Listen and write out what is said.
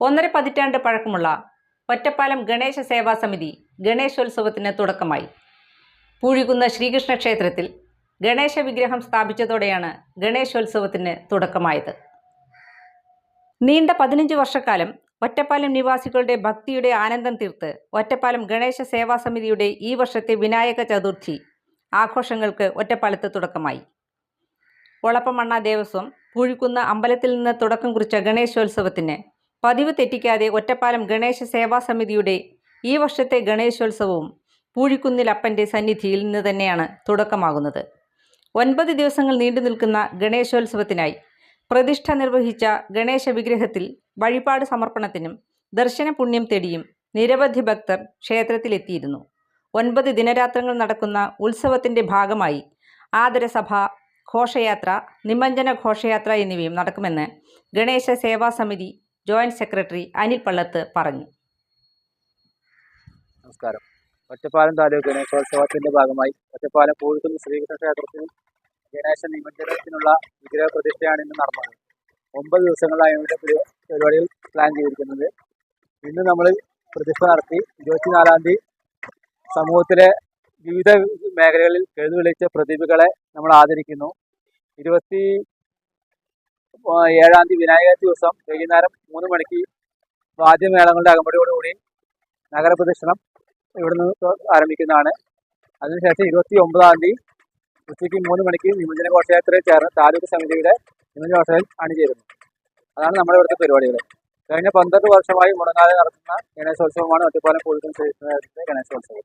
ഒന്നര പതിറ്റാണ്ട് പഴക്കമുള്ള ഒറ്റപ്പാലം ഗണേശ സേവാ സമിതി ഗണേശോത്സവത്തിന് തുടക്കമായി. പൂഴികുന്ന ശ്രീകൃഷ്ണ ക്ഷേത്രത്തിൽ ഗണേശ വിഗ്രഹം സ്ഥാപിച്ചതോടെയാണ് ഗണേശോത്സവത്തിന് തുടക്കമായത്. നീണ്ട പതിനഞ്ച് വർഷക്കാലം ഒറ്റപ്പാലം നിവാസികളുടെ ഭക്തിയുടെ ആനന്ദം തീർത്ത് ഒറ്റപ്പാലം ഗണേശ സേവാ സമിതിയുടെ ഈ വർഷത്തെ വിനായക ചതുർത്ഥി ആഘോഷങ്ങൾക്ക് ഒറ്റപ്പാലത്ത് തുടക്കമായി. ഒളപ്പമണ്ണ ദേവസ്വം പൂഴിക്കുന്ന അമ്പലത്തിൽ നിന്ന് തുടക്കം കുറിച്ച ഗണേശോത്സവത്തിന് പതിവ് തെറ്റിക്കാതെ ഒറ്റപ്പാലം ഗണേശ സേവാ സമിതിയുടെ ഈ വർഷത്തെ ഗണേശോത്സവവും പൂഴിക്കുന്നിൽ അപ്പന്റെ സന്നിധിയിൽ നിന്ന് തന്നെയാണ് തുടക്കമാകുന്നത്. ഒൻപത് ദിവസങ്ങൾ നീണ്ടു നിൽക്കുന്ന ഗണേശോത്സവത്തിനായി പ്രതിഷ്ഠ നിർവഹിച്ച ഗണേശ വിഗ്രഹത്തിൽ വഴിപാട് സമർപ്പണത്തിനും ദർശന പുണ്യം തേടിയും നിരവധി ഭക്തർ ക്ഷേത്രത്തിലെത്തിയിരുന്നു. ഒൻപത് ദിനരാത്രങ്ങൾ നടക്കുന്ന ഉത്സവത്തിന്റെ ഭാഗമായി ആദരസഭ ഘോഷയാത്ര നിമഞ്ജന ഘോഷയാത്ര എന്നിവയും നടക്കുമെന്ന് ഗണേശ സേവാ സമിതി ജോയിന്റ് സെക്രട്ടറി അനിൽ പള്ളത്ത് പറഞ്ഞു. നമസ്കാരം. ഒറ്റപ്പാലം താലൂക്ക് ഗണേശോത്സവത്തിന്റെ ഭാഗമായി ഒറ്റപ്പാലം കോഴിക്കുന്ന് ശ്രീകൃഷ്ണ ക്ഷേത്രത്തിൽ ഗണേശ നിമജ്ജനത്തിനുള്ള വിഗ്രഹ പ്രതിഷ്ഠയാണ് ഇന്ന് നടന്നത്. ഒമ്പത് ദിവസങ്ങളാണ് ഇവിടെ പരി- പരിപാടികൾ പ്ലാൻ ചെയ്തിരിക്കുന്നത്. ഇന്ന് നമ്മൾ പ്രതിഷ്ഠ നടത്തി ഇരുപത്തിനാലാം തീയതി സമൂഹത്തിലെ വിവിധ മേഖലകളിൽ എഴുതുവിളിച്ച പ്രതിഭകളെ നമ്മൾ ആദരിക്കുന്നു. ഇരുപത്തി ഏഴാം തീയതി വിനായക ദിവസം വൈകുന്നേരം മൂന്ന് മണിക്ക് വാദ്യമേളങ്ങളുടെ അകമ്പടിയോടുകൂടി നഗരപ്രദക്ഷിണം ഇവിടുന്ന് ആരംഭിക്കുന്നതാണ്. അതിനുശേഷം ഇരുപത്തി ഒമ്പതാം തീയതി ഉച്ചയ്ക്ക് മൂന്ന് മണിക്ക് നിമഞ്ജന ഘോഷയാത്രയിൽ ചേർന്ന് താലൂക്ക് സമിതിയുടെ നിമഞ്ജന ഘോഷയിൽ അണിചേരുന്നു അതാണ് നമ്മുടെ ഇവിടുത്തെ പരിപാടികൾ. കഴിഞ്ഞ പന്ത്രണ്ട് വർഷമായി മുടങ്ങാതെ നടത്തുന്ന ഗണേശോത്സവമാണ് ഒറ്റപ്പാലം പോലീസ് ഗണേശോത്സവം.